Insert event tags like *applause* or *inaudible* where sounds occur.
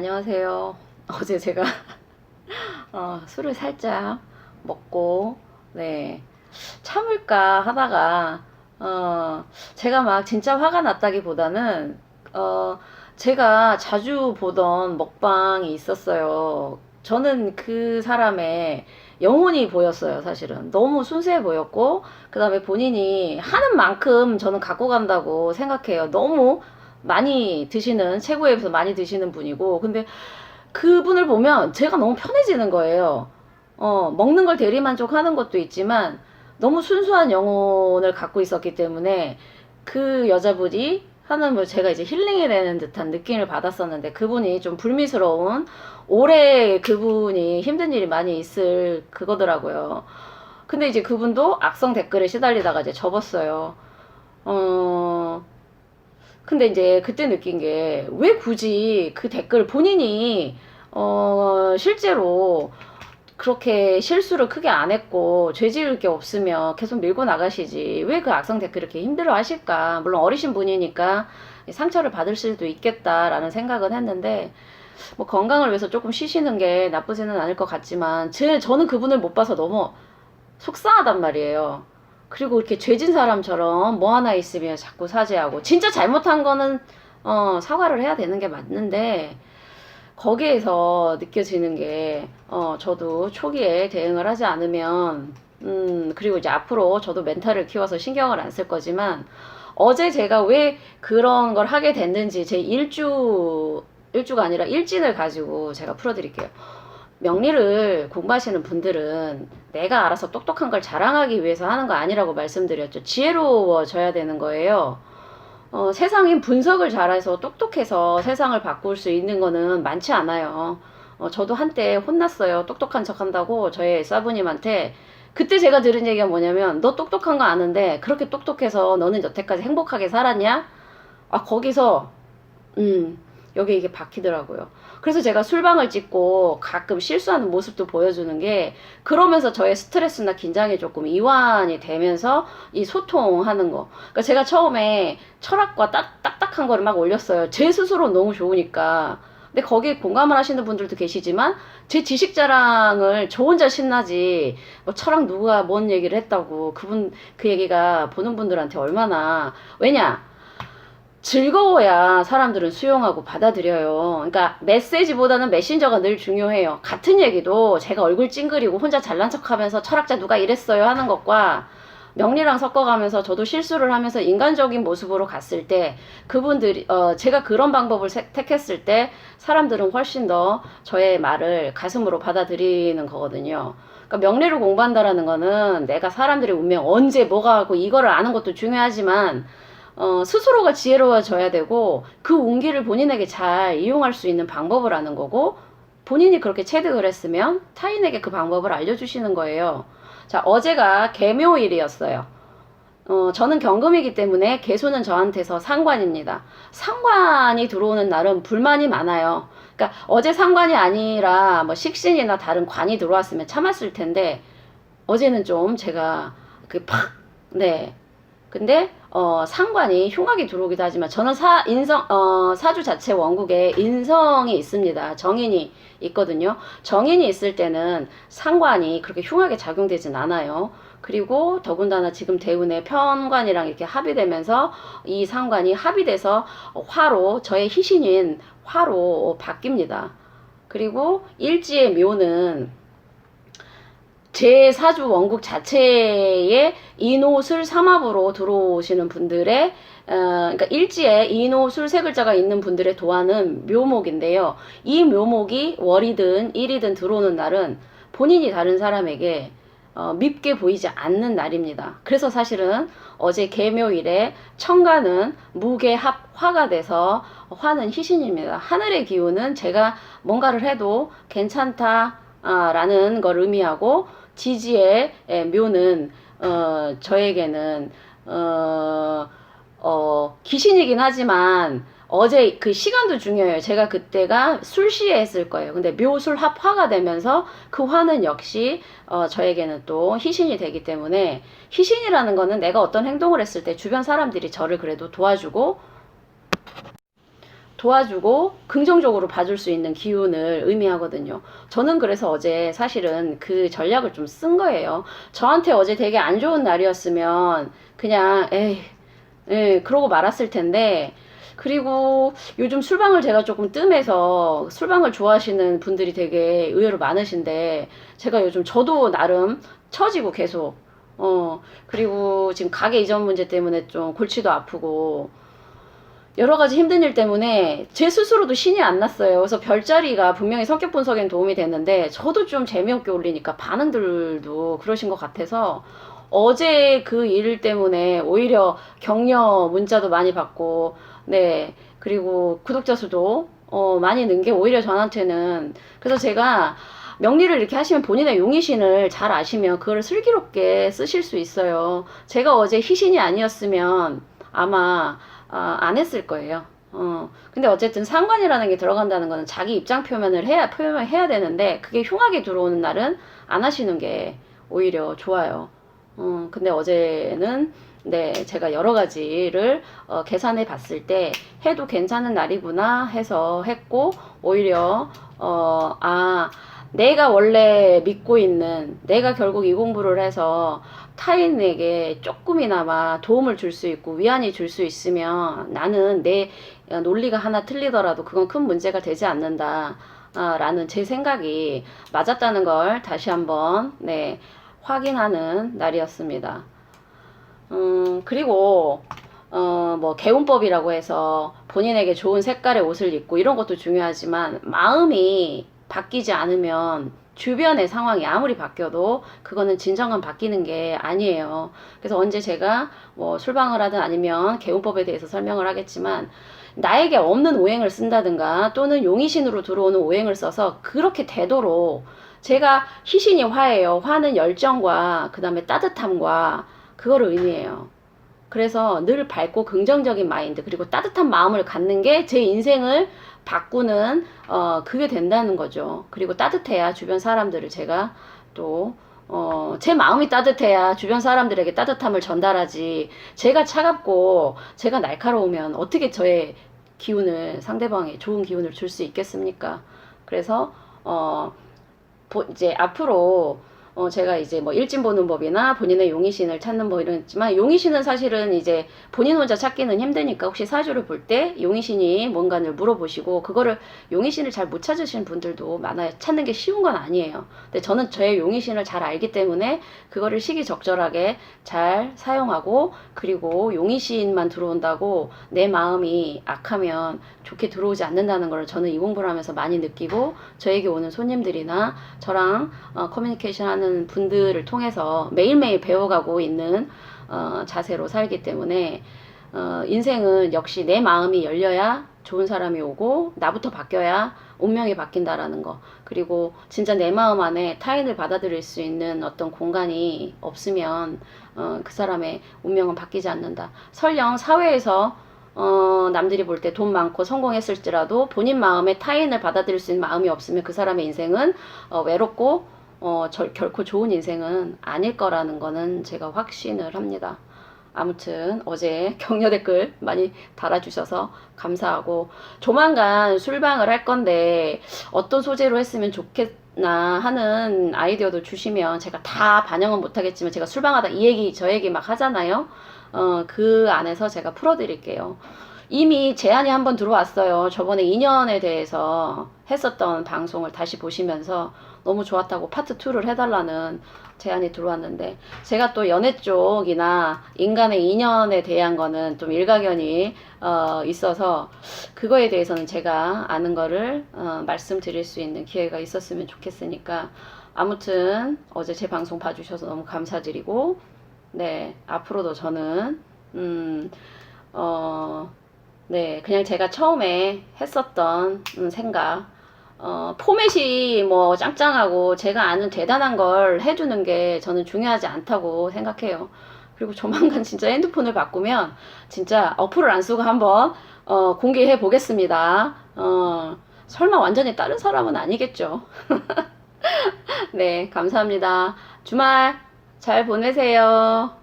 안녕하세요. *laughs* 어제 제가 *laughs* 어, 술을 살짝 먹고 네 참을까 하다가 어, 제가 막 진짜 화가 났다기보다는 어, 제가 자주 보던 먹방이 있었어요. 저는 그 사람의 영혼이 보였어요, 사실은. 너무 순수해 보였고, 그 다음에 본인이 하는 만큼 저는 갖고 간다고 생각해요. 너무 많이 드시는, 최고에 비해서 많이 드시는 분이고, 근데 그분을 보면 제가 너무 편해지는 거예요. 어, 먹는 걸 대리만족 하는 것도 있지만, 너무 순수한 영혼을 갖고 있었기 때문에, 그 여자분이 하는 뭐 제가 이제 힐링이 되는 듯한 느낌을 받았었는데, 그분이 좀 불미스러운, 오래 그분이 힘든 일이 많이 있을 그거더라고요. 근데 이제 그분도 악성 댓글에 시달리다가 이제 접었어요. 어, 근데 이제 그때 느낀 게 왜 굳이 그 댓글 본인이 어 실제로 그렇게 실수를 크게 안 했고 죄 지을 게 없으면 계속 밀고 나가시지 왜 그 악성 댓글 이렇게 힘들어 하실까 물론 어리신 분이니까 상처를 받을 수도 있겠다라는 생각은 했는데 뭐 건강을 위해서 조금 쉬시는 게 나쁘지는 않을 것 같지만 제 저는 그분을 못 봐서 너무 속상하단 말이에요. 그리고 이렇게 죄진 사람처럼 뭐 하나 있으면 자꾸 사죄하고 진짜 잘못한 거는 어, 사과를 해야 되는 게 맞는데 거기에서 느껴지는 게 어, 저도 초기에 대응을 하지 않으면 음, 그리고 이제 앞으로 저도 멘탈을 키워서 신경을 안 쓸 거지만 어제 제가 왜 그런 걸 하게 됐는지 제 일주 일주가 아니라 일진을 가지고 제가 풀어드릴게요. 명리를 공부하시는 분들은 내가 알아서 똑똑한 걸 자랑하기 위해서 하는 거 아니라고 말씀드렸죠. 지혜로워져야 되는 거예요. 어, 세상인 분석을 잘해서 똑똑해서 세상을 바꿀 수 있는 거는 많지 않아요. 어, 저도 한때 혼났어요. 똑똑한 척 한다고 저의 사부님한테. 그때 제가 들은 얘기가 뭐냐면, 너 똑똑한 거 아는데, 그렇게 똑똑해서 너는 여태까지 행복하게 살았냐? 아, 거기서, 음, 여기 이게 박히더라고요. 그래서 제가 술방을 찍고 가끔 실수하는 모습도 보여주는 게 그러면서 저의 스트레스나 긴장이 조금 이완이 되면서 이 소통하는 거. 그러니까 제가 처음에 철학과 딱, 딱딱한 거를 막 올렸어요. 제 스스로 너무 좋으니까. 근데 거기에 공감을 하시는 분들도 계시지만 제 지식 자랑을 저 혼자 신나지 뭐 철학 누가 뭔 얘기를 했다고 그분 그 얘기가 보는 분들한테 얼마나 왜냐 즐거워야 사람들은 수용하고 받아들여요. 그러니까 메시지보다는 메신저가 늘 중요해요. 같은 얘기도 제가 얼굴 찡그리고 혼자 잘난 척 하면서 철학자 누가 이랬어요 하는 것과 명리랑 섞어가면서 저도 실수를 하면서 인간적인 모습으로 갔을 때 그분들이 어 제가 그런 방법을 세- 택했을 때 사람들은 훨씬 더 저의 말을 가슴으로 받아들이는 거거든요. 그러니까 명리를 공부한다라는 거는 내가 사람들의 운명 언제 뭐가 하고 이거를 아는 것도 중요하지만 어, 스스로가 지혜로워져야 되고 그 운기를 본인에게 잘 이용할 수 있는 방법을 아는 거고 본인이 그렇게 체득을 했으면 타인에게 그 방법을 알려주시는 거예요. 자, 어제가 개묘일이었어요. 어, 저는 경금이기 때문에 개수는 저한테서 상관입니다. 상관이 들어오는 날은 불만이 많아요. 그러니까 어제 상관이 아니라 뭐 식신이나 다른 관이 들어왔으면 참았을 텐데 어제는 좀 제가 그 팍, 네. 근데 어, 상관이 흉악이 들어오기도 하지만 저는 사 인성 어, 사주 자체 원국에 인성이 있습니다. 정인이 있거든요. 정인이 있을 때는 상관이 그렇게 흉하게 작용되진 않아요. 그리고 더군다나 지금 대운의 편관이랑 이렇게 합의되면서 이 상관이 합의돼서 화로 저의 희신인 화로 바뀝니다. 그리고 일지의 묘는 제 사주 원국 자체에 인호술 삼합으로 들어오시는 분들의 어, 그러니까 일지에 인호술 세 글자가 있는 분들의 도화는 묘목인데요. 이 묘목이 월이든 일이든 들어오는 날은 본인이 다른 사람에게 어, 밉게 보이지 않는 날입니다. 그래서 사실은 어제 개묘일에 청가는 무게 합 화가 돼서 화는 희신입니다. 하늘의 기운은 제가 뭔가를 해도 괜찮다라는 걸 의미하고 지지의 예, 묘는 어, 저에게는 어, 어, 귀신이긴 하지만 어제 그 시간도 중요해요. 제가 그때가 술시에 했을 거예요. 근데 묘술 합화가 되면서 그 화는 역시 어, 저에게는 또 희신이 되기 때문에 희신이라는 거는 내가 어떤 행동을 했을 때 주변 사람들이 저를 그래도 도와주고 도와주고 긍정적으로 봐줄 수 있는 기운을 의미하거든요. 저는 그래서 어제 사실은 그 전략을 좀 쓴 거예요. 저한테 어제 되게 안 좋은 날이었으면 그냥 에이, 예, 그러고 말았을 텐데 그리고 요즘 술방을 제가 조금 뜸해서 술방을 좋아하시는 분들이 되게 의외로 많으신데 제가 요즘 저도 나름 처지고 계속 어 그리고 지금 가게 이전 문제 때문에 좀 골치도 아프고 여러 가지 힘든 일 때문에 제 스스로도 신이 안 났어요. 그래서 별자리가 분명히 성격 분석엔 도움이 됐는데 저도 좀 재미없게 올리니까 반응들도 그러신 것 같아서 어제 그 일 때문에 오히려 격려 문자도 많이 받고 네 그리고 구독자 수도 어, 많이 는 게 오히려 저한테는 그래서 제가 명리를 이렇게 하시면 본인의 용의신을 잘 아시면 그걸 슬기롭게 쓰실 수 있어요. 제가 어제 희신이 아니었으면 아마 아, 안 했을 거예요. 어. 근데 어쨌든 상관이라는 게 들어간다는 거는 자기 입장 표현을 해야 표현을 해야 되는데 그게 흉하게 들어오는 날은 안 하시는 게 오히려 좋아요. 어, 근데 어제는 네, 제가 여러 가지를 어, 계산해 봤을 때 해도 괜찮은 날이구나 해서 했고 오히려 어, 아, 내가 원래 믿고 있는 내가 결국 이 공부를 해서 타인에게 조금이나마 도움을 줄 수 있고 위안이 줄 수 있으면 나는 내 논리가 하나 틀리더라도 그건 큰 문제가 되지 않는다. 아, 라는 제 생각이 맞았다는 걸 다시 한번 네, 확인하는 날이었습니다. 음, 그리고 어, 뭐 개운법이라고 해서 본인에게 좋은 색깔의 옷을 입고 이런 것도 중요하지만 마음이 바뀌지 않으면 주변의 상황이 아무리 바뀌어도 그거는 진정한 바뀌는 게 아니에요. 그래서 언제 제가 뭐 술방을 하든 아니면 개운법에 대해서 설명을 하겠지만 나에게 없는 오행을 쓴다든가 또는 용의신으로 들어오는 오행을 써서 그렇게 되도록 제가 희신이 화예요. 화는 열정과 그 다음에 따뜻함과 그거를 의미해요. 그래서 늘 밝고 긍정적인 마인드 그리고 따뜻한 마음을 갖는 게 제 인생을 바꾸는 어 그게 된다는 거죠. 그리고 따뜻해야 주변 사람들을 제가 또 어, 제 마음이 따뜻해야 주변 사람들에게 따뜻함을 전달하지. 제가 차갑고 제가 날카로우면 어떻게 저의 기운을 상대방에 좋은 기운을 줄 수 있겠습니까? 그래서 어 보- 이제 앞으로 어 제가 이제 뭐 일진 보는 법이나 본인의 용의신을 찾는 법 이런 있지만 용의신은 사실은 이제 본인 혼자 찾기는 힘드니까 혹시 사주를 볼 때 용의신이 뭔가를 물어보시고 그거를 용의신을 잘 못 찾으시는 분들도 많아요. 찾는 게 쉬운 건 아니에요. 근데 저는 저의 용의신을 잘 알기 때문에 그거를 시기적절하게 잘 사용하고 그리고 용의신만 들어온다고 내 마음이 악하면 좋게 들어오지 않는다는 걸 저는 이 공부를 하면서 많이 느끼고 저에게 오는 손님들이나 저랑 어, 커뮤니케이션 하는 분들을 통해서 매일매일 배워가고 있는 어, 자세로 살기 때문에 어, 인생은 역시 내 마음이 열려야 좋은 사람이 오고 나부터 바뀌어야 운명이 바뀐다라는 거. 그리고 진짜 내 마음 안에 타인을 받아들일 수 있는 어떤 공간이 없으면 어, 그 사람의 운명은 바뀌지 않는다. 설령 사회에서 어, 남들이 볼 때 돈 많고 성공했을지라도 본인 마음에 타인을 받아들일 수 있는 마음이 없으면 그 사람의 인생은 어, 외롭고 어, 절, 결코 좋은 인생은 아닐 거라는 거는 제가 확신을 합니다. 아무튼 어제 격려 댓글 많이 달아주셔서 감사하고 조만간 술방을 할 건데 어떤 소재로 했으면 좋겠나 하는 아이디어도 주시면 제가 다 반영은 못하겠지만 제가 술방하다 이 얘기 저 얘기 막 하잖아요. 어, 그 안에서 제가 풀어드릴게요. 이미 제안이 한번 들어왔어요. 저번에 인연에 대해서 했었던 방송을 다시 보시면서 너무 좋았다고 파트 2를 해달라는 제안이 들어왔는데 제가 또 연애 쪽이나 인간의 인연에 대한 거는 좀 일가견이 어, 있어서 그거에 대해서는 제가 아는 거를 어, 말씀드릴 수 있는 기회가 있었으면 좋겠으니까 아무튼 어제 제 방송 봐주셔서 너무 감사드리고 네 앞으로도 저는 음, 어, 네 그냥 제가 처음에 했었던 음, 생각 어, 포맷이 뭐 짱짱하고 제가 아는 대단한 걸 해주는 게 저는 중요하지 않다고 생각해요. 그리고 조만간 *laughs* 진짜 핸드폰을 바꾸면 진짜 어플을 안 쓰고 한번 어, 공개해 보겠습니다. 어, 설마 완전히 다른 사람은 아니겠죠. *laughs* 네, 감사합니다. 주말 잘 보내세요.